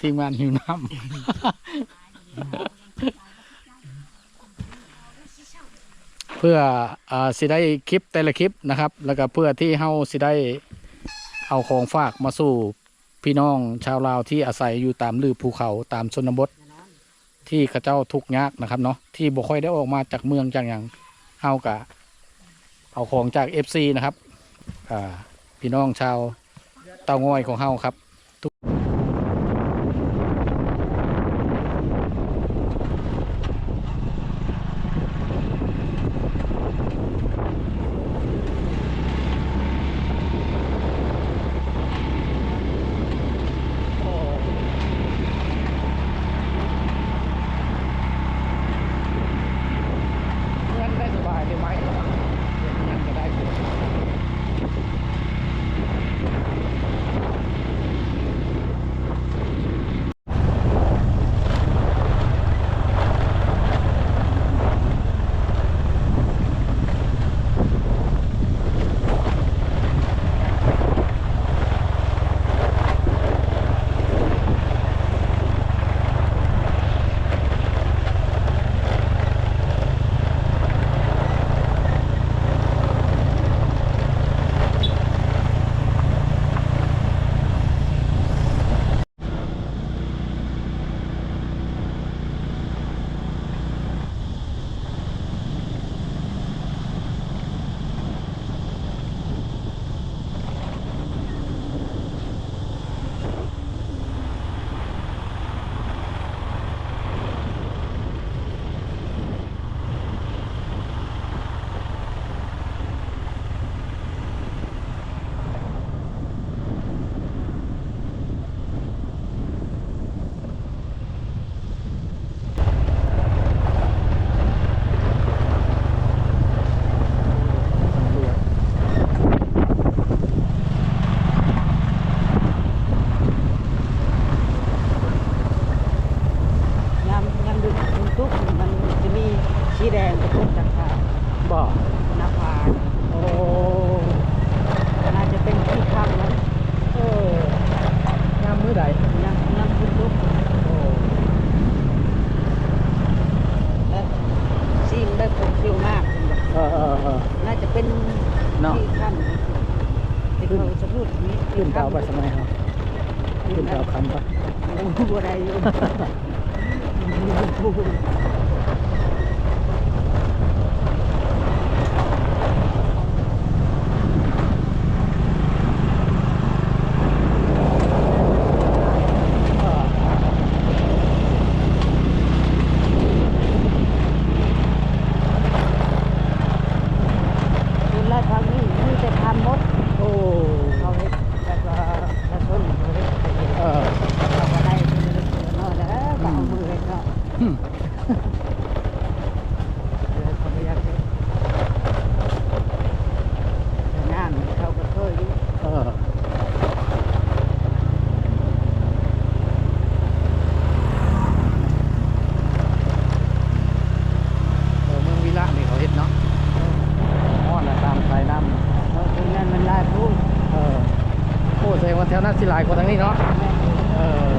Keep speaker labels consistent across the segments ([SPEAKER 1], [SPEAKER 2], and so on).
[SPEAKER 1] ทีมงานหิวน้ำ เพื่ออสิได้คลิปแต่ละคลิปนะครับ แล้วก็เพื่อที่เฮาสิได้เอาของฝากมาสู่พี่น้องชาวลาวที่อาศัยอยู่ตามลืบภูเขาตามชนบท ที่เขาเจ้าทุกข์ยากนะครับเนาะที่บ่ค่อยได้ออกมาจากเมืองจากอย่างเฮากะเอาของจาก FC นะครับพี่น้องชาวเตางอยของเฮาครับ เนาะ
[SPEAKER 2] ที่ข้างที่เขาจะพูดนี้
[SPEAKER 1] ขึ้นเก่าไปสมัยเฮาขึ้นเก่าคำปะ
[SPEAKER 2] บัวใดอยู่
[SPEAKER 1] เออ
[SPEAKER 2] เป็นไรทางนี้มีแต่ทานมด
[SPEAKER 1] โอ้
[SPEAKER 2] เขาเฮ็ดแบบว่าถ้าชนเขาเฮ็ดไปเฮ็ด
[SPEAKER 1] เออ
[SPEAKER 2] เขาก็ได้เป็นเล็กๆน้อยๆแล้วก็เอามือเฮ็ดเนาะ
[SPEAKER 1] หึ
[SPEAKER 2] เดี๋ยวเขาไม่อยากเฮ็ดแต่งานเขาก็เคยอยู่
[SPEAKER 1] เออเออเมืองวิระนี่เขาเฮ็ดเนาะอ้อนน่ะตามสายน้ำ
[SPEAKER 2] เออตรงนั้นมันลายพูด
[SPEAKER 1] เออโอ้แส ดงว่าแถวนั้นสิหลายกว่าทางนี้เนาะเออ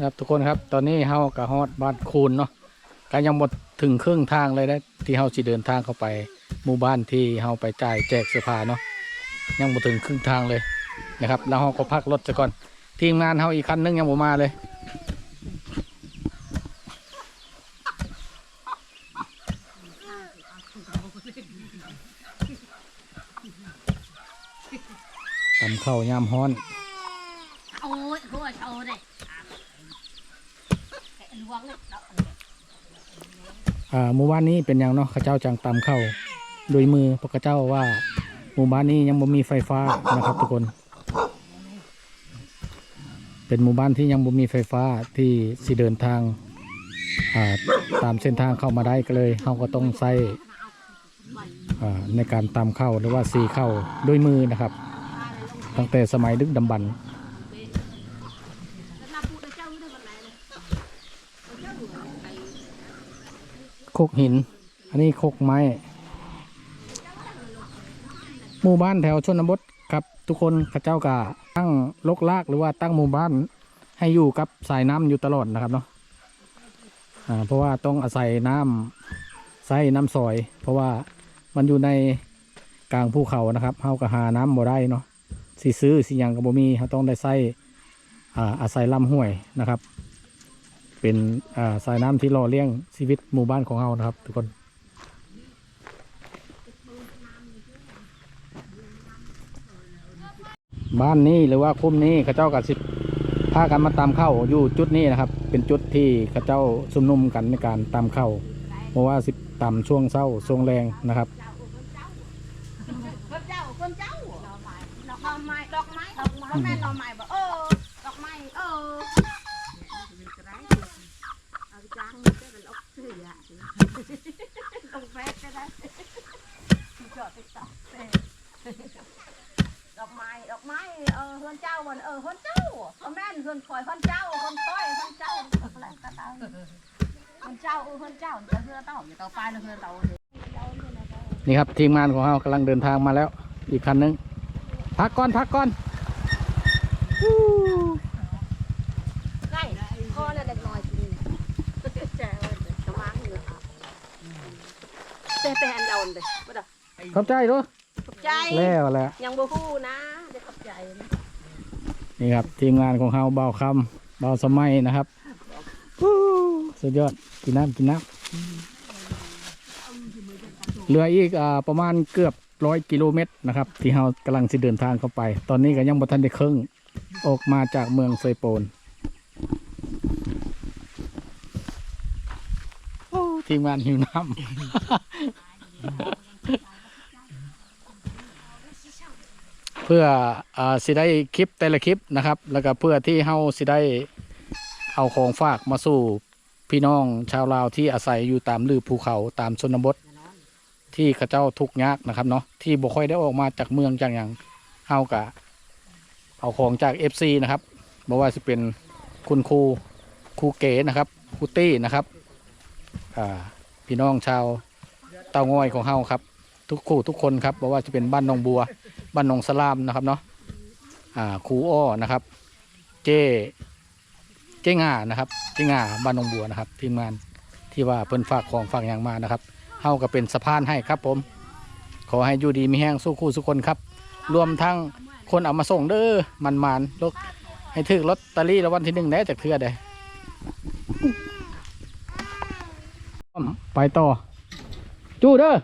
[SPEAKER 2] นะ
[SPEAKER 1] ครับทุกคนครับตอนนี้เฮากะฮอดบ้านคูนเนาะก็ยังหมดถึงครึ่งทางเลยนะที่เฮาสิเดินทางเข้าไปหมู่บ้านที่เฮาไปจ่ายแจกเสื้อผ้าเนาะยังบ่ถึงครึ่งทางเลยนะครับแล้วเฮาก็พักรถซะก่อนทีมงานเฮาอีกคันนึงยังบ่มาเลยตำข้ายามฮ้อน
[SPEAKER 3] โอ้ยโชว์เลยแกะลวงเลย
[SPEAKER 1] อ่าหมู่บ้านนี้เป็นอย่างเนาะข้าเจ้าจังตำเข้าโดยมือเพราะเข้าเจ้าว่าหมู่บ้านนี้ยังบ่มีไฟฟ้านะครับทุกคน เป็นหมู่บ้านที่ยังบ่มีไฟฟ้าที่สิเดินทางอ่าตามเส้นทางเข้ามาได้ก็เลยเราก็ต้องใช้อ่าในการตำเข้าหรือว่าซีเข้าด้วยมือนะครับ ตั้งแต่สมัยดึกดำบรรพ์ โคกหิน อันนี้โคกไม้ หมู่บ้านแถวชนบทครับทุกคนข้าเจ้ากะตั้งลกลากหรือว่าตั้งหมู่บ้านให้อยู่กับสายน้ำอยู่ตลอดนะครับเนาะเพราะว่าต้องอาศัยน้ำใส่น้ำซอย เพราะว่ามันอยู่ในกลางภูเขานะครับเฮาก็หาน้ำบ่ได้เนาะสิซื้อสิหยังก็บ่มีเฮาต้องได้ใส่อาอาศัยลำห้วยนะครับ เป็นสายน้ำที่หล่อเลี้ยงชีวิตหมู่บ้านของเรานะครับ ทุกคนบ้านนี้หรือว่าคุ้มนี้ข้าเจ้ากับสิพากันมาตามเข้าอยู่จุดนี้นะครับ เป็นจุดที่ข้าเจ้าชุมนุมกันในการตามเข้าเพราะว่าสิตามช่วงเศร้าช่วงแรงนะครับ
[SPEAKER 3] เจ้าคนเจ้าดอกไม้ดอกไม้ดอกไม้ดอกไม้ดอกไม้บอกเออดอกไม้เออเอาจ้างมันจะเป็นอกเสือ ลงเฟซก็ได้จอดติ๊กต็อดอกไม้ดอกไม้เออเฮือนเจ้าวันเออเฮือนเจ้าเอาแม่นเฮือนคอยเฮือนเจ้าเฮือนต้อยเฮือนเจ้าอะไรก็ตามเฮือนเจ้าเออเฮือนเจ้าจะเฮือนเต่าอย่าเต่าไปนะเฮือนเต่า
[SPEAKER 1] นี่ครับทีมงานของเรากำลังเดินทางมาแล้ว อีกคันนึงพักก่อนพักก่อน
[SPEAKER 3] ใกล้คอเนี่ยเด็กน้อยกินแจ๋วกระมังเหนือแต่แต่อันเดาเลยบ่ดอก
[SPEAKER 1] ขอบใจด้วย
[SPEAKER 3] ขอบใจ
[SPEAKER 1] แล้วแหละ
[SPEAKER 3] ยังบ่ฮู้นะเดี๋ยวขอบใจนะ
[SPEAKER 1] นี่ครับ ทีมงานของเราเบาคำเบาสมัยนะครับฮู้สุดยอดกินน้ำกินน้ำเหลืออีกอ่าประมาณเกือบร้อยกิโลเมตรนะครับ ที่เรากำลังจะเดินทางเข้าไป ตอนนี้ก็ยังบ่ทันได้ครึ่งออกมาจากเมืองเซโปนโอ้ทีมงานหิวน้ำ พื่ออสิได้คลิปแต่ละคลิปนะครับ แล้วก็เพื่อที่เฮาสิได้เอาของฝากมาสู่พี่น้องชาวลาวที่อาศัยอยู่ตามลือภูเขาตามชนบท ที่เขาเจ้าทุกข์ยากนะครับเนาะที่บ่ค่อยได้ออกมาจากเมืองจากอย่างเฮากะเอาของจาก FC นะครับบ่ว่าจะเป็นคุณครูครูเก๋นะครับครูตี้นะครับพี่น้องชาวเตางอยของเฮาครับ ทุกคู่ทุกคนครับบ่ว่าจะเป็นบ้านนองบัว บ้านหนองสลามนะครับเนาะอ่าครูอ้อนะครับ เจเจ้งานะครับ เจ้งาบ้านหนองบัวนะครับ ทีมงานที่ว่าเพิ่นฝากของฝากอย่างมานะครับเฮาก็เป็นสะพานให้ครับผม ขอให้อยู่ดีมีแห้งสู้คู่สุกคนครับ รวมทั้งคนเอามาส่งเด้อมันมานลกให้ถึกลอตเตอรี่รางวัลที่หนึ่งแน่จากเทือใดไปต่อ จู้เด้อ